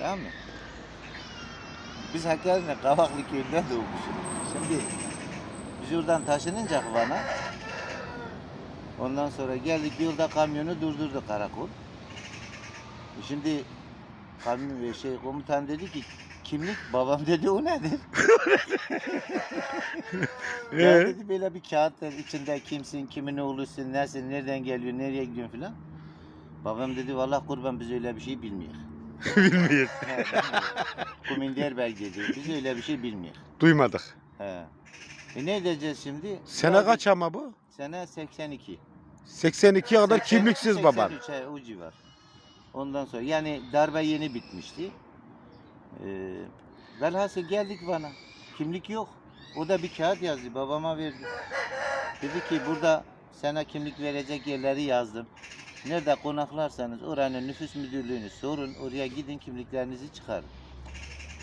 Tamam mı? Biz Hakkari'nin Kavaklı köyünden doğmuşuz. Şimdi biz oradan taşınınca Van'a ondan sonra geldik yolda kamyonu durdurdu karakol. Şimdi kamyon şey komutan dedi ki kimlik babam dedi o nedir? ya dedi böyle bir kağıt dedi, içinde kimsin, kimin oğlusun, nesin, nereden geliyor, nereye gidiyorsun filan. Babam dedi vallahi kurban biz öyle bir şey bilmiyoruz. Bilmiyorum. He. Kuminder belgeci. Biz öyle bir şey bilmiyoruz. Duymadık. He. E ne edeceğiz şimdi? Sene Geldik- kaç ama bu? Sene 82. 82'ye kadar 80 kimliksiz baban. 83 he, o civar. Ondan sonra yani darbe yeni bitmişti. Ee, velhasıl geldik bana. Kimlik yok. O da bir kağıt yazdı. Babama verdi. Dedi ki burada sana kimlik verecek yerleri yazdım. Nerede konaklarsanız oranın nüfus müdürlüğünü sorun. Oraya gidin kimliklerinizi çıkarın.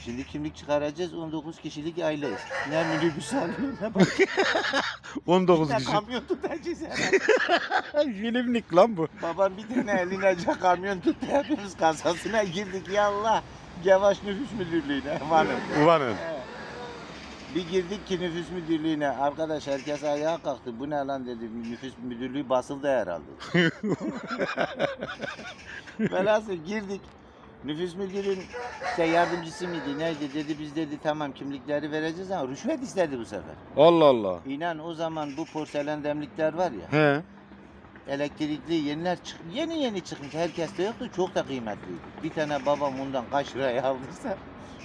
Şimdi kimlik çıkaracağız. 19 kişilik aileyiz. Ne minibüs alıyor ne bak. 19 Ne kişi. kamyon tutacağız herhalde. Filmlik lan bu. Babam bir tane eline kamyon tuttu hepimiz kasasına girdik ya Allah. Yavaş nüfus müdürlüğüne varım. Ulanın. Bir girdik ki nüfus müdürlüğüne. Arkadaş herkes ayağa kalktı. Bu ne lan dedi. Nüfus müdürlüğü basıldı herhalde. Velhasıl girdik. Nüfus müdürün işte yardımcısı mıydı neydi dedi biz dedi tamam kimlikleri vereceğiz ama rüşvet istedi bu sefer. Allah Allah. İnan o zaman bu porselen demlikler var ya He. elektrikli yeniler çık yeni yeni çıkmış. Herkes de yoktu. Çok da kıymetliydi. Bir tane babam ondan kaç liraya aldıysa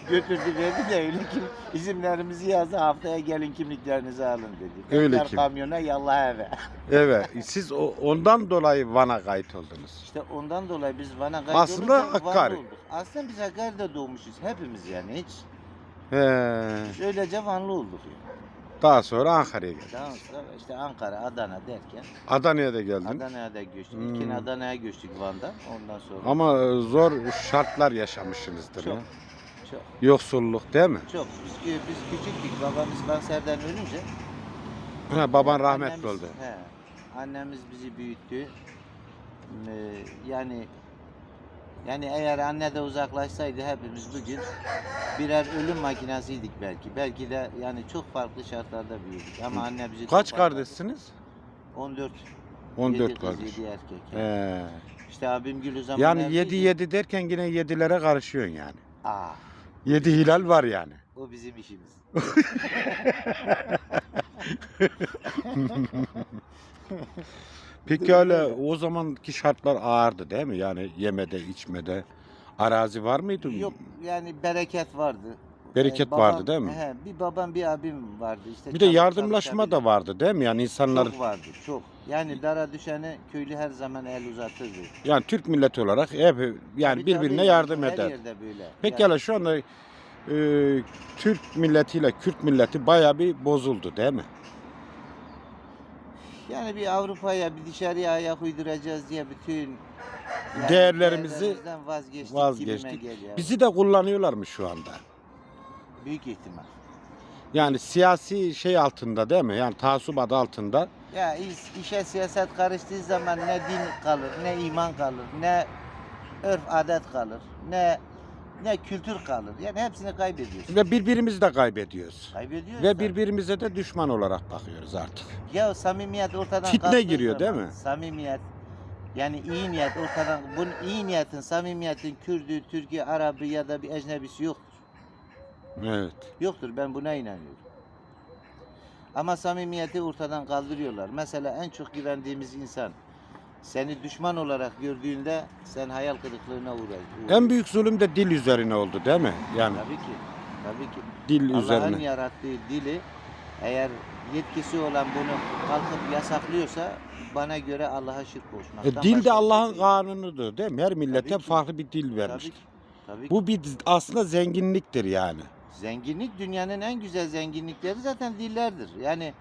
götürdü verdi de öyle ki isimlerimizi yazdı. Haftaya gelin kimliklerinizi alın dedi. Öyle Tekrar kim? kamyona yallah eve. Evet. Siz o, ondan dolayı Van'a kayıt oldunuz. İşte ondan dolayı biz Van'a Aslında kaydolunca Vanlı Hakkari. olduk. Aslında biz Hakkari'de doğmuşuz. Hepimiz yani hiç. He. Öylece Vanlı olduk yani. Daha sonra Ankara'ya geldin. Daha sonra işte Ankara, Adana derken Adana'ya da geldin. Adana'ya da göçtük. Hmm. İlkin Adana'ya göçtük Van'dan. Ondan sonra Ama e, zor şartlar yaşamışsınızdır Çok. ya. Çok Yoksulluk değil mi? Çok. Biz, biz küçüktük. Babamız kanserden ölünce. Ha, baban rahmetli annemiz- oldu. He, annemiz bizi büyüttü. Ee, yani yani eğer anne de uzaklaşsaydı hepimiz bugün birer ölüm makinasıydık belki. Belki de yani çok farklı şartlarda büyüdük. Ama anne bizi Kaç kardeşsiniz? 14. 14 yedi kız, kardeş. yedi erkek. He. İşte abim Gül o zaman Yani evliydi. 7 7 derken yine 7'lere karışıyorsun yani. Aa, 7 hilal var yani. o bizim işimiz. Peki öyle o zamanki şartlar ağırdı değil mi? Yani yemede, içmede. Arazi var mıydı? Yok yani bereket vardı. Bereket Ee, vardı değil mi? He, bir babam bir abim vardı işte. Bir de yardımlaşma da vardı değil mi? Yani insanlar Çok vardı çok. Yani dara düşene köylü her zaman el uzatırdı. yani Türk milleti olarak hep yani Tabii, birbirine tabii, yardım her eder. yerde böyle. Peki Yani şu anda e, Türk milletiyle Kürt milleti baya bir bozuldu değil mi? Yani bir Avrupa'ya bir dışarıya ayak uyduracağız diye bütün yani Değerlerimizi vazgeçtik. vazgeçtik. Bizi de kullanıyorlar mı şu anda? Büyük ihtimal. Yani siyasi şey altında değil mi? Yani taassup adı altında. Ya iş, işe siyaset karıştığı zaman ne din kalır, ne iman kalır, ne örf adet kalır, ne ne kültür kalır. Yani hepsini kaybediyorsun. Ve birbirimizi de kaybediyoruz. Kaybediyoruz. Ve tabii. birbirimize de düşman olarak bakıyoruz artık. Ya samimiyet ortadan Fitne kalktığı giriyor, değil zaman, mi? Samimiyet yani iyi niyet ortadan bunun iyi niyetin, samimiyetin Kürdü, Türk'ü, Arabı ya da bir ecnebisi yoktur. Evet. Yoktur ben buna inanıyorum. Ama samimiyeti ortadan kaldırıyorlar. Mesela en çok güvendiğimiz insan seni düşman olarak gördüğünde sen hayal kırıklığına uğrar. En büyük zulüm de dil üzerine oldu değil mi? Yani Tabii ki. Tabii ki. dil Allah'ın üzerine. yarattığı dili eğer yetkisi olan bunu kalkıp yasaklıyorsa bana göre Allah'a şirk koşmaktan E, başka dil bir de şey Allah'ın değil. kanunudur değil mi? Her millete Tabii ki. farklı bir dil Tabii vermiş. ki. Tabii ki. Bu bir aslında zenginliktir yani. Zenginlik dünyanın en güzel zenginlikleri zaten dillerdir. Yani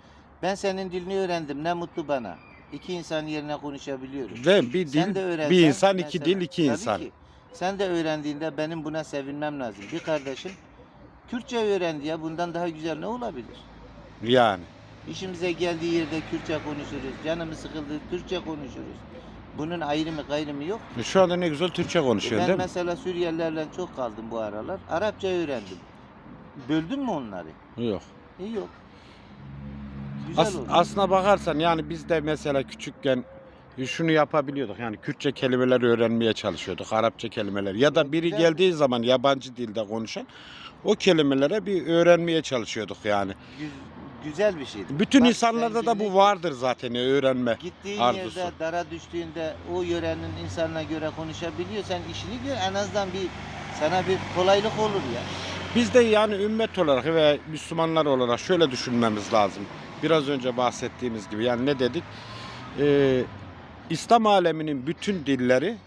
ben senin dilini öğrendim ne mutlu bana. İki insan yerine konuşabiliyoruz. Ve bir Sen dil, de öğrensen, bir insan iki mesela- dil, iki Tabii insan. ki. Sen de öğrendiğinde benim buna sevinmem lazım. Bir kardeşim Kürtçe öğrendi ya bundan daha güzel ne olabilir? Yani. İşimize geldiği yerde Kürtçe konuşuruz. Canımız sıkıldı Türkçe konuşuruz. Bunun ayrımı gayrımı yok. E, Şu anda ne güzel Türkçe E konuşuyor ben değil mi? mesela Suriyelilerle çok kaldım bu aralar. Arapça öğrendim. Böldün mü onları? Yok. E yok. Güzel As, oldu. aslına bakarsan yani biz de mesela küçükken e, şunu yapabiliyorduk. Yani Kürtçe kelimeler öğrenmeye çalışıyorduk. Arapça kelimeler. Ya da biri geldiği zaman yabancı dilde konuşan o kelimelere bir öğrenmeye çalışıyorduk yani. Gü- güzel bir şeydi. Bütün Bak, insanlarda da bu vardır zaten ya, öğrenme. Gittiğin arzusu. yerde dara düştüğünde o yörenin insanına göre konuşabiliyorsan işini gör en azından bir sana bir kolaylık olur ya. Biz de yani ümmet olarak ve Müslümanlar olarak şöyle düşünmemiz lazım. Biraz önce bahsettiğimiz gibi yani ne dedik? Ee, İslam aleminin bütün dilleri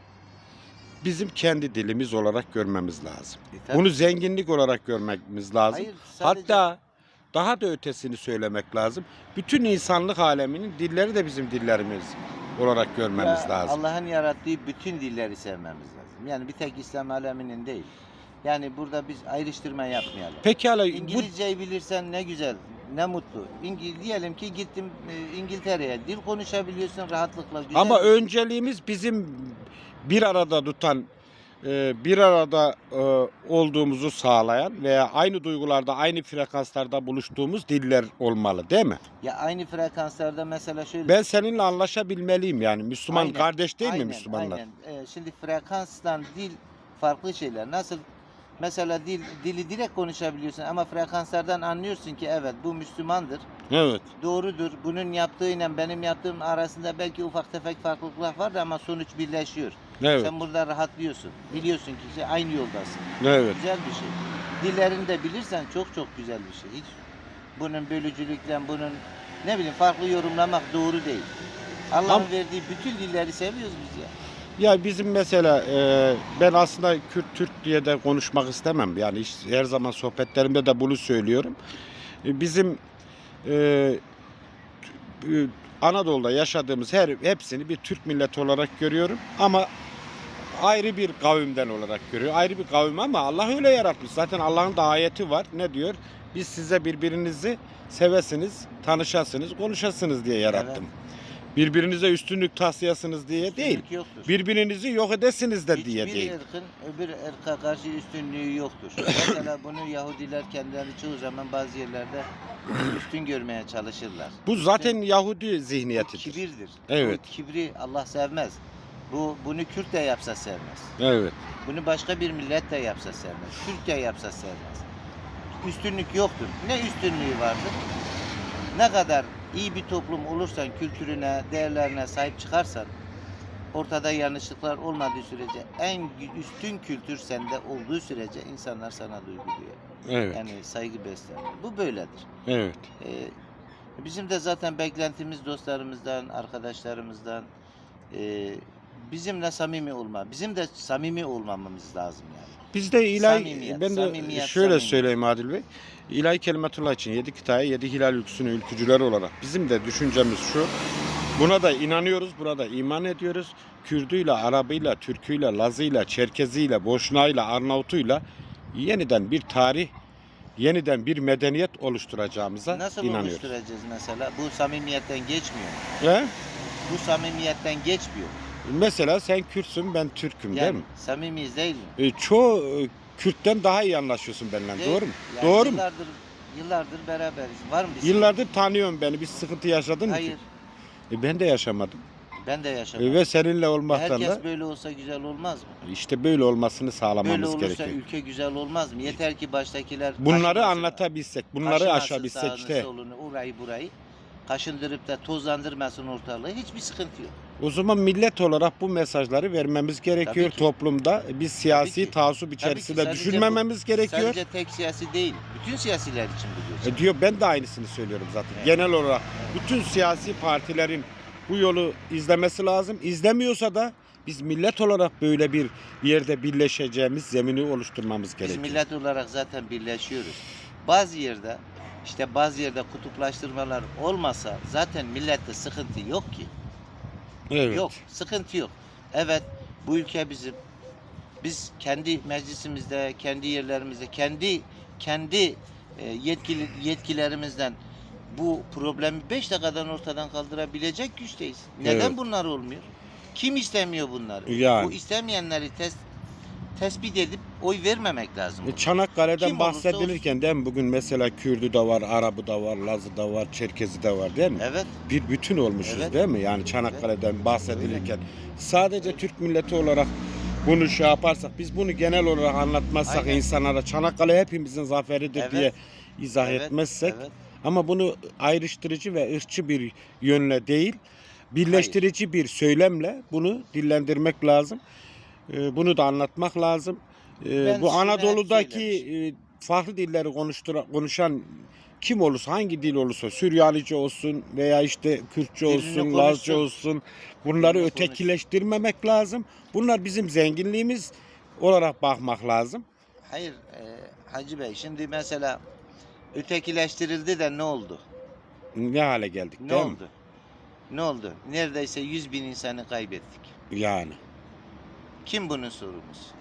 bizim kendi dilimiz olarak görmemiz lazım. E. Bunu zenginlik olarak görmemiz lazım. Hayır, sadece- Hatta daha da ötesini söylemek lazım. Bütün insanlık aleminin dilleri de bizim dillerimiz olarak görmemiz Ya lazım. Allah'ın yarattığı bütün dilleri sevmemiz lazım. Yani bir tek İslam aleminin değil. Yani burada biz ayrıştırma yapmayalım. Pekala bu İngilizceyi bilirsen ne güzel, ne mutlu. İngil diyelim ki gittim e, İngiltere'ye, dil konuşabiliyorsun rahatlıkla. Güzel Ama önceliğimiz bizim bir arada tutan, e, bir arada e, olduğumuzu sağlayan veya aynı duygularda, aynı frekanslarda buluştuğumuz diller olmalı değil mi? Ya aynı frekanslarda mesela şöyle. Ben seninle anlaşabilmeliyim yani. Müslüman Aynen, kardeş değil mi aynen, Müslümanlar? Aynen. Ee, şimdi frekanstan dil farklı şeyler. Nasıl mesela dil dili direkt konuşabiliyorsun ama frekanslardan anlıyorsun ki evet bu Müslümandır. Evet. Doğrudur. Bunun yaptığıyla benim yaptığım arasında belki ufak tefek farklılıklar var ama sonuç birleşiyor. Evet. Sen burada rahatlıyorsun. Biliyorsun ki işte aynı yoldasın. Evet. Güzel bir şey. Dillerini de bilirsen çok çok güzel bir şey. Hiç bunun bölücülükle bunun ne bileyim farklı yorumlamak doğru değil. Allah'ın verdiği bütün dilleri seviyoruz biz ya. Ya bizim mesela e, ben aslında Kürt Türk diye de konuşmak istemem. Yani hiç, her zaman sohbetlerimde de bunu söylüyorum. E, bizim e, e, Anadolu'da yaşadığımız her hepsini bir Türk milleti olarak görüyorum ama ayrı bir kavimden olarak görüyor. Ayrı bir kavim ama Allah öyle yaratmış. Zaten Allah'ın da ayeti var. Ne diyor? Biz size birbirinizi sevesiniz, tanışasınız, konuşasınız diye yarattım. Birbirinize üstünlük taslayasınız diye değil. Yoktur. Birbirinizi yok edesiniz de diye Hiçbir değil. ırkın öbür ırka karşı üstünlüğü yoktur. Mesela bunu Yahudiler kendileri çoğu zaman bazı yerlerde üstün görmeye çalışırlar. Bu zaten Yahudi Bu zihniyetidir. kibirdir. Evet. Bu kibri Allah sevmez. Bu bunu Kürt de yapsa sevmez. Evet. Bunu başka bir millet de yapsa sevmez. Türk de yapsa sevmez. Üstünlük yoktur. Ne üstünlüğü vardır? Ne kadar iyi bir toplum olursan, kültürüne, değerlerine sahip çıkarsan, ortada yanlışlıklar olmadığı sürece, en üstün kültür sende olduğu sürece insanlar sana duygu duyar. Evet. Yani saygı besler. Bu böyledir. Evet. Ee, bizim de zaten beklentimiz dostlarımızdan, arkadaşlarımızdan e, bizimle samimi olma. Bizim de samimi olmamamız lazım yani. Bizde ilahi Samimiyet, ben de samimiyet, şöyle samimiyet. söyleyeyim Adil Bey. İlahi kelimetullah için yedi kitaya yedi hilal ülküsünün ülkücüleri olarak bizim de düşüncemiz şu. Buna da inanıyoruz, buna da iman ediyoruz. Kürdüyle, Arabıyla, Türküyle, Lazıyla, Çerkeziyle, Boşnağıyla, Arnavutuyla yeniden bir tarih, yeniden bir medeniyet oluşturacağımıza Nasıl inanıyoruz. oluşturacağız mesela? Bu samimiyetten geçmiyor. He? Bu samimiyetten geçmiyor. Mesela sen Kürtsün, ben Türk'üm değil Yani mi? samimiyiz değil mi? E, çoğu e, Kürt'ten daha iyi anlaşıyorsun benimle, Değil. doğru mu? Yani Doğru mu? yıllardır, Yıllardır beraberiz. Var mı bir Yıllardır tanıyorum beni, bir sıkıntı yaşadın mı? Hayır. E, ben de yaşamadım. Ben de E, yaşamadım. ve seninle olmaktan Herkes da böyle olsa güzel olmaz mı? işte böyle olmasını Böyle sağlamamız olursa gerekiyor. ülke güzel olmaz mı? Yeter ki baştakiler Bunları anlatabilsek, bunları aşabilsek sağını, işte. solunu, orayı burayı kaşındırıp da tozlandırmasın ortalığı. Hiçbir sıkıntı yok. O zaman millet olarak bu mesajları vermemiz gerekiyor Tabii ki. toplumda. Biz siyasi ki. taassup içerisinde sadece düşünmememiz gerekiyor. Sadece tek siyasi değil. Bütün siyasiler için bu geçerli. E diyor ben de aynısını söylüyorum zaten. Evet. Genel olarak bütün siyasi partilerin bu yolu izlemesi lazım. İzlemiyorsa da biz millet olarak böyle bir yerde birleşeceğimiz zemini oluşturmamız Biz gerekiyor. millet olarak zaten birleşiyoruz. Bazı yerde işte bazı yerde kutuplaştırmalar olmasa zaten millette sıkıntı yok ki. Evet. Yok, sıkıntı yok. Evet, bu ülke bizim. Biz kendi meclisimizde, kendi yerlerimizde, kendi kendi e, yetkili yetkilerimizden bu problemi 5 dakikadan ortadan kaldırabilecek güçteyiz. Neden Evet. bunlar olmuyor? Kim istemiyor bunları? Yani. Bu istemeyenleri tes- tespit edip oy vermemek lazım. E, Çanakkale'den Kim olursa bahsedilirken değil mi? Bugün mesela Kürdü de var, Arabı da var, Lazı da var, Çerkezi de var değil mi? Evet. Bir bütün olmuşuz Evet. değil mi? Yani Çanakkale'den bahsedilirken. Sadece Türk milleti olarak bunu şey yaparsak, biz bunu genel olarak anlatmazsak Aynen. insanlara Çanakkale hepimizin zaferidir Evet. diye izah evet, etmezsek evet. ama bunu ayrıştırıcı ve ırkçı bir yönle değil, birleştirici bir söylemle bunu dillendirmek lazım. Ee, Bunu da anlatmak lazım. Ee, Ben Bu Anadolu'daki e, farklı dilleri konuştura, konuşan kim olursa, hangi dil olursa, Süryanice olsun veya işte Kürtçe Dilini olsun, konuşsun. Lazca olsun, bunları Dilini ötekileştirmemek lazım. Bunlar bizim zenginliğimiz olarak bakmak lazım. Hayır e, Hacı Bey şimdi mesela ötekileştirildi de ne oldu? Ne hale geldik Ne değil mi? oldu? Ne oldu? Neredeyse 100 bin insanı kaybettik. Yani. Kim bunun sorumlusu?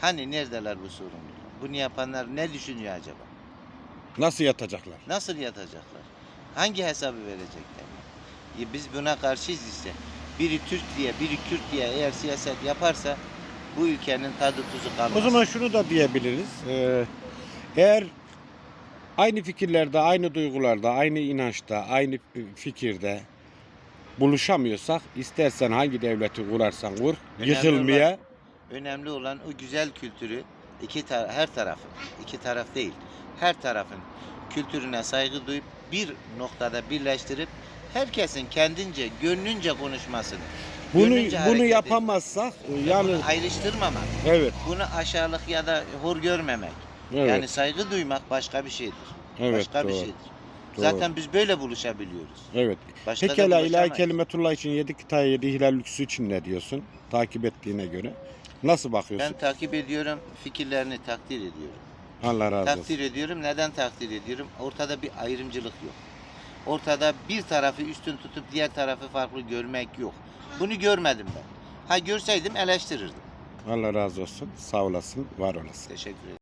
Hani neredeler bu sorumlular? Bunu yapanlar ne düşünüyor acaba? Nasıl yatacaklar? Nasıl yatacaklar? Hangi hesabı verecekler? Ya biz buna karşıyız işte. Biri Türk diye, biri Kürt diye eğer siyaset yaparsa bu ülkenin tadı tuzu kalmaz. O zaman şunu da diyebiliriz. Ee, eğer aynı fikirlerde, aynı duygularda, aynı inançta, aynı fikirde buluşamıyorsak istersen hangi devleti kurarsan kur, Önemli yıkılmaya Önemli olan o güzel kültürü iki tar- her tarafın, iki taraf değil, her tarafın kültürüne saygı duyup bir noktada birleştirip herkesin kendince, gönlünce konuşmasını. bunu gönlünce bunu yapamazsak etmek, yani bunu ayrıştırmamak, evet bunu aşağılık ya da hor görmemek. evet Yani saygı duymak başka bir şeydir. evet başka bir doğru, şeydir. Doğru. Zaten biz böyle buluşabiliyoruz. evet. Başka Pekala ilahi kelimetullah için yedi kıtaya yedi hilal lüksü için ne diyorsun? Takip ettiğine göre. Nasıl bakıyorsun? Ben takip ediyorum, fikirlerini takdir ediyorum. Allah razı olsun. Takdir ediyorum. Neden takdir ediyorum? Ortada bir ayrımcılık yok. Ortada bir tarafı üstün tutup diğer tarafı farklı görmek yok. Bunu görmedim ben. Ha görseydim eleştirirdim. Allah razı olsun. Sağ olasın, var olasın. Teşekkür ederim.